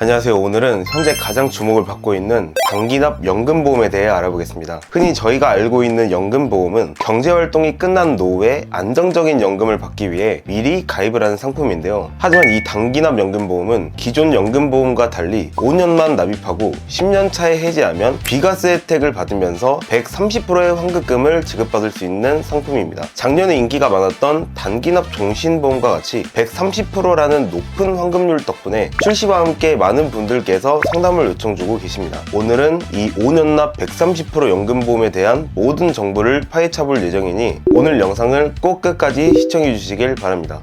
안녕하세요. 오늘은 현재 가장 주목을 받고 있는 단기납 연금보험에 대해 알아보겠습니다. 흔히 저희가 알고 있는 연금보험은 경제활동이 끝난 노후에 안정적인 연금을 받기 위해 미리 가입을 하는 상품인데요. 하지만 이 단기납 연금보험은 기존 연금보험과 달리 5년만 납입하고 10년 차에 해지하면 비과세 혜택을 받으면서 130%의 환급금을 지급받을 수 있는 상품입니다. 작년에 인기가 많았던 단기납 종신보험과 같이 130%라는 높은 환급률 덕분에 출시와 함께 많은 분들께서 상담을 요청 주고 계십니다. 오늘은 이 5년 납 130% 연금보험에 대한 모든 정보를 파헤쳐 볼 예정이니 오늘 영상을 꼭 끝까지 시청해 주시길 바랍니다.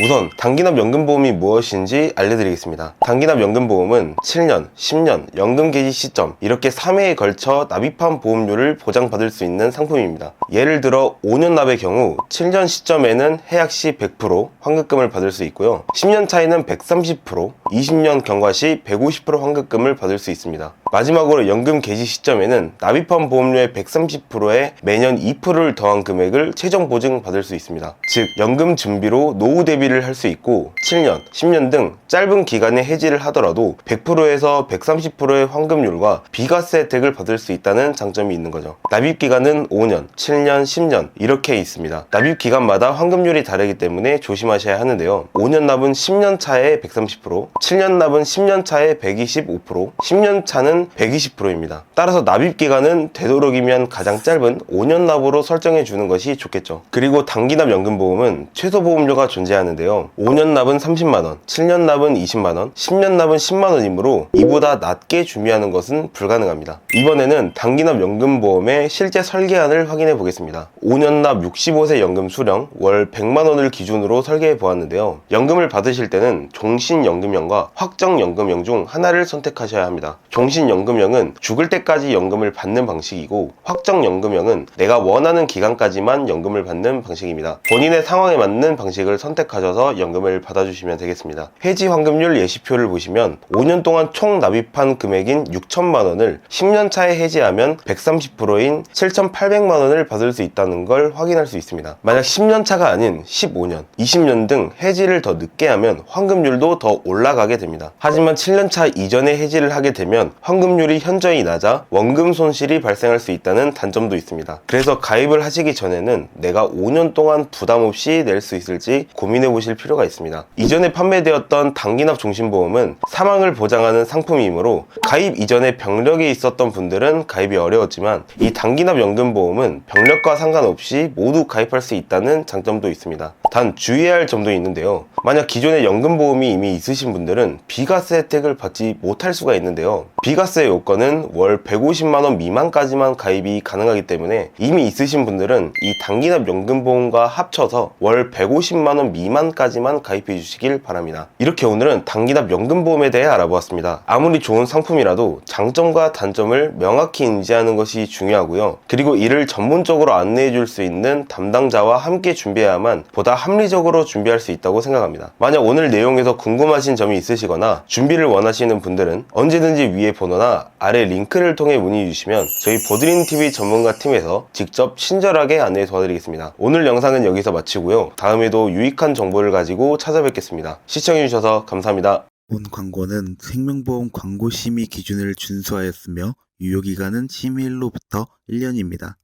우선 단기납 연금보험이 무엇인지 알려드리겠습니다. 단기납 연금보험은 7년, 10년, 연금 개시 시점 이렇게 3회에 걸쳐 납입한 보험료를 보장받을 수 있는 상품입니다. 예를 들어 5년 납의 경우 7년 시점에는 해약 시 100% 환급금을 받을 수 있고요. 10년 차에는 130%, 20년 경과 시 150% 환급금을 받을 수 있습니다. 마지막으로 연금 개시 시점에는 납입한 보험료의 130%에 매년 2%를 더한 금액을 최종 보증 받을 수 있습니다. 즉 연금 준비로 노후 대비를 할 수 있고 7년, 10년 등 짧은 기간에 해지를 하더라도 100%에서 130%의 환급률과 비과세 혜택을 받을 수 있다는 장점이 있는 거죠. 납입 기간은 5년, 7년, 10년 이렇게 있습니다. 납입 기간마다 환급률이 다르기 때문에 조심하셔야 하는데요. 5년 납은 10년 차에 130%, 7년 납은 10년 차에 125%, 10년 차는 120%입니다. 따라서 납입 기간은 되도록이면 가장 짧은 5년 납으로 설정해 주는 것이 좋겠죠. 그리고 단기납 연금보험은 최소 보험료가 존재하는데요. 5년 납은 30만원, 7년 납은 20만원, 10년 납은 10만원이므로 이보다 낮게 준비하는 것은 불가능합니다. 이번에는 단기납 연금보험의 실제 설계안을 확인해 보겠습니다. 5년 납 65세 연금 수령 월 100만원을 기준으로 설계해 보았는데요. 연금을 받으실 때는 종신연금형과 확정연금형 중 하나를 선택하셔야 합니다. 종신 연금형은 죽을 때까지 연금을 받는 방식이고 확정 연금형은 내가 원하는 기간까지만 연금을 받는 방식입니다. 본인의 상황에 맞는 방식을 선택하셔서 연금을 받아주시면 되겠습니다. 해지 환급률 예시표를 보시면 5년 동안 총 납입한 금액인 6천만 원을 10년 차에 해지하면 130%인 7,800만 원을 받을 수 있다는 걸 확인할 수 있습니다. 만약 10년 차가 아닌 15년, 20년 등 해지를 더 늦게 하면 환급률도 더 올라가게 됩니다. 하지만 7년 차 이전에 해지를 하게 되면 환급 률이 현저히 낮아 원금 손실이 발생할 수 있다는 단점도 있습니다. 그래서 가입을 하시기 전에는 내가 5년 동안 부담 없이 낼 수 있을지 고민해 보실 필요가 있습니다. 이전에 판매되었던 단기납 종신보험은 사망을 보장하는 상품이므로 가입 이전에 병력이 있었던 분들은 가입이 어려웠지만 이 단기납 연금보험은 병력과 상관없이 모두 가입할 수 있다는 장점도 있습니다. 단 주의해야 할 점도 있는데요. 만약 기존에 연금보험이 이미 있으신 분들은 비과세 혜택을 받지 못할 수가 있는데요. 비과세 요건은 월 150만원 미만까지만 가입이 가능하기 때문에 이미 있으신 분들은 이 단기납 연금보험과 합쳐서 월 150만원 미만까지만 가입해 주시길 바랍니다. 이렇게 오늘은 단기납 연금보험에 대해 알아보았습니다. 아무리 좋은 상품이라도 장점과 단점을 명확히 인지하는 것이 중요하고요. 그리고 이를 전문적으로 안내해 줄 수 있는 담당자와 함께 준비해야만 보다 합리적으로 준비할 수 있다고 생각합니다. 만약 오늘 내용에서 궁금하신 점이 있으시거나 준비를 원하시는 분들은 언제든지 위에 번호나 아래 링크를 통해 문의 주시면 저희 보드린 TV 전문가 팀에서 직접 친절하게 안내 도와드리겠습니다. 오늘 영상은 여기서 마치고요. 다음에도 유익한 정보를 가지고 찾아뵙겠습니다. 시청해주셔서 감사합니다. 본 광고는 생명보험 광고 심의 기준을 준수하였으며 유효기간은 심의일로부터 1년입니다.